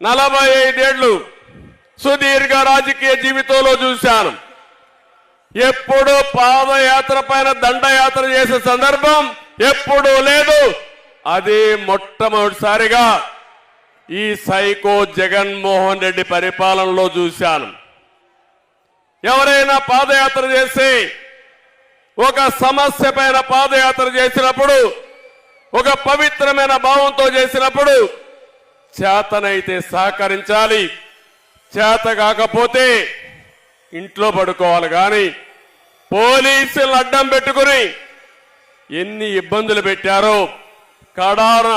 నలభై ఐదేళ్ళు సుదీర్ఘ రాజకీయ జీవితంలో చూశాను. ఎప్పుడు పాదయాత్ర పైన దండయాత్ర చేసే సందర్భం ఎప్పుడూ లేదు. అది మొట్టమొదటిసారిగా ఈ సైకో జగన్మోహన్ రెడ్డి పరిపాలనలో చూశాను. ఎవరైనా పాదయాత్ర చేసి ఒక సమస్య పైన పాదయాత్ర చేసినప్పుడు ఒక పవిత్రమైన భావంతో చేసినప్పుడు చేతనైతే సహకరించాలి. చేత కాకపోతే ఇంట్లో పడుకోవాలి కానీ పోలీసులు అడ్డం పెట్టుకుని ఎన్ని ఇబ్బందులు పెట్టారో కడాన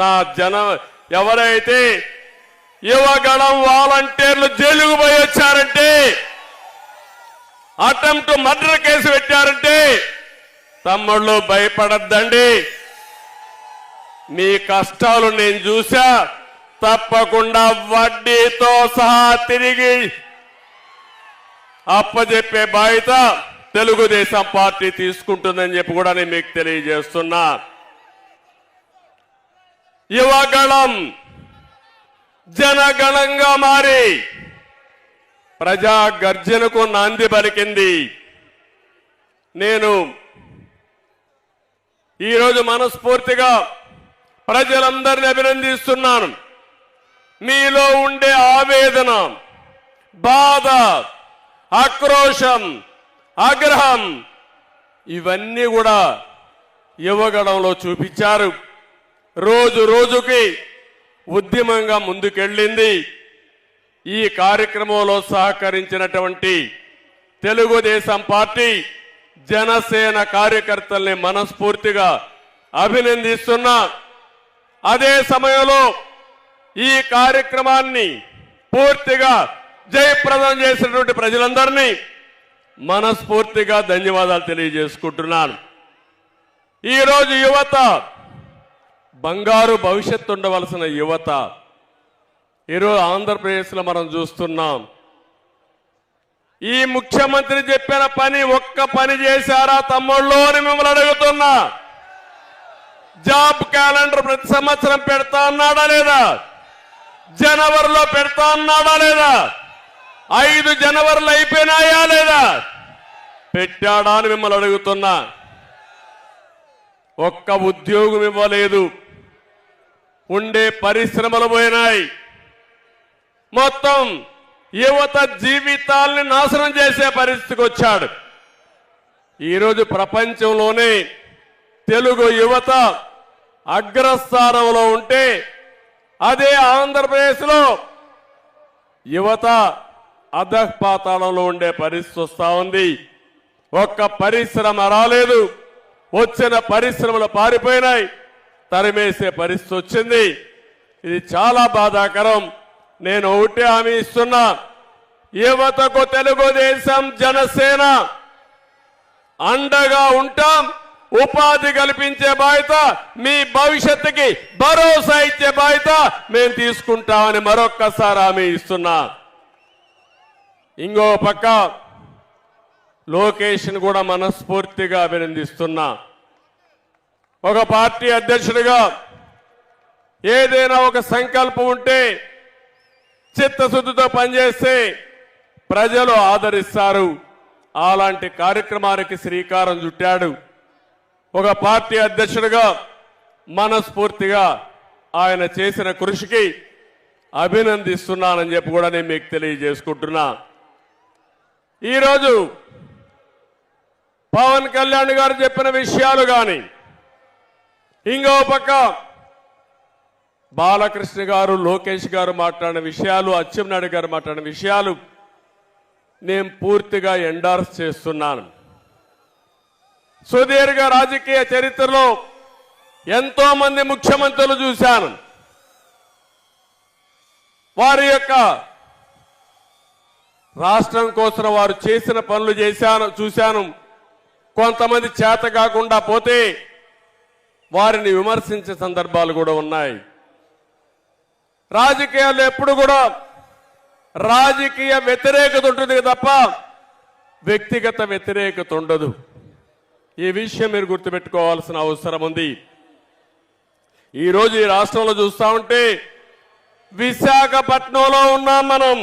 నా జన ఎవరైతే యువగణం వాలంటీర్లు జైలుకు పోయి వచ్చారంటే అటెంప్ట్ మర్డర్ కేసు పెట్టారంటే తమ్ముళ్ళు భయపడద్దండి. మీ కష్టాలు నేను చూసా తప్పకుండా వడ్డీతో సహా తిరిగి అప్పజెప్పే బాధ్యత తెలుగుదేశం పార్టీ తీసుకుంటుందని చెప్పి కూడా నేను మీకు తెలియజేస్తున్నా. యువగణం జనగణంగా మారి ప్రజా గర్జనకు నాంది పలికింది. నేను ఈరోజు మనస్ఫూర్తిగా ప్రజలందరినీ అభినందిస్తున్నాను. మీలో ఉండే ఆవేదన బాధ ఆక్రోషం ఆగ్రహం ఇవన్నీ కూడా ఇవ్వగడంలో చూపించారు. రోజు రోజుకి ఉద్యమంగా ముందుకెళ్ళింది. ఈ కార్యక్రమంలో సహకరించినటువంటి తెలుగుదేశం పార్టీ జనసేన కార్యకర్తల్ని మనస్ఫూర్తిగా అభినందిస్తున్నా. అదే సమయంలో ఈ కార్యక్రమాన్ని పూర్తిగా జయప్రదం చేసినటువంటి ప్రజలందరినీ మనస్ఫూర్తిగా ధన్యవాదాలు తెలియజేసుకుంటున్నాను. ఈరోజు యువత బంగారు భవిష్యత్తు ఉండవలసిన యువత ఈరోజు ఆంధ్రప్రదేశ్లో మనం చూస్తున్నాం. ఈ ముఖ్యమంత్రి చెప్పిన పని ఒక్క పని చేశారా తమ్ముళ్ళు అని మిమ్మల్ని అడుగుతున్నా. జాబ్ క్యాలెండర్ ప్రతి సంవత్సరం పెడతా అన్నాడా లేదా? జనవరిలో పెడతా అన్నాడా లేదా? ఐదు జనవరిలో అయిపోయినాయా లేదా? పెట్టాడా అని మిమ్మల్ని అడుగుతున్నా. ఒక్క ఉద్యోగం ఇవ్వలేదు. ఉండే పరిశ్రమలు పోయినాయి. మొత్తం యువత జీవితాల్ని నాశనం చేసే పరిస్థితికి వచ్చాడు. ఈరోజు ప్రపంచంలోనే తెలుగు యువత అగ్రస్థానంలో ఉంటే అదే ఆంధ్రప్రదేశ్లో యువత అధపాతాళంలో ఉండే పరిస్థితి వస్తూ ఉంది. ఒక్క పరిశ్రమ రాలేదు. వచ్చిన పరిశ్రమలు పారిపోయినాయి. తరిమేసే పరిస్థితి వచ్చింది. ఇది చాలా బాధాకరం. నేను ఒకటే హామీ ఇస్తున్నా. యువతకు తెలుగుదేశం జనసేన అండగా ఉంటాం. ఉపాధి కల్పించే బాధ్యత మీ భవిష్యత్తుకి భరోసా ఇచ్చే బాధ్యత మేము తీసుకుంటామని మరొక్కసారి ఆమె ఇస్తున్నా. ఇంకో పక్క లోకేష్ని కూడా మనస్ఫూర్తిగా అభినందిస్తున్నా. ఒక పార్టీ అధ్యక్షుడిగా ఏదైనా ఒక సంకల్పం ఉంటే చిత్తశుద్ధితో పనిచేస్తే ప్రజలు ఆదరిస్తారు. అలాంటి కార్యక్రమానికి శ్రీకారం చుట్టాడు. ఒక పార్టీ అధ్యక్షుడిగా మనస్ఫూర్తిగా ఆయన చేసిన కృషికి అభినందిస్తున్నానని చెప్పి కూడా నేను మీకు తెలియజేసుకుంటున్నా. ఈరోజు పవన్ కళ్యాణ్ గారు చెప్పిన విషయాలు కానీ ఇంకో పక్క బాలకృష్ణ గారు లోకేష్ గారు మాట్లాడిన విషయాలు అచ్చెంనాయుడు గారు మాట్లాడిన విషయాలు నేను పూర్తిగా ఎండార్స్ చేస్తున్నాను. సుదీర్ఘ రాజకీయ చరిత్రలో ఎంతో మంది ముఖ్యమంత్రులు చూశాను. వారి యొక్క రాష్ట్రం కోసం వారు చేసిన పనులు చేశాను చూశాను. కొంతమంది చేత కాకుండా పోతే వారిని విమర్శించే సందర్భాలు కూడా ఉన్నాయి. రాజకీయాల్లో ఎప్పుడు కూడా రాజకీయ వ్యతిరేకత ఉంటుంది తప్ప వ్యక్తిగత వ్యతిరేకత ఉండదు. ఈ విషయం మీరు గుర్తుపెట్టుకోవాల్సిన అవసరం ఉంది. ఈరోజు ఈ రాష్ట్రంలో చూస్తా ఉంటే విశాఖపట్నంలో ఉన్నాం మనం.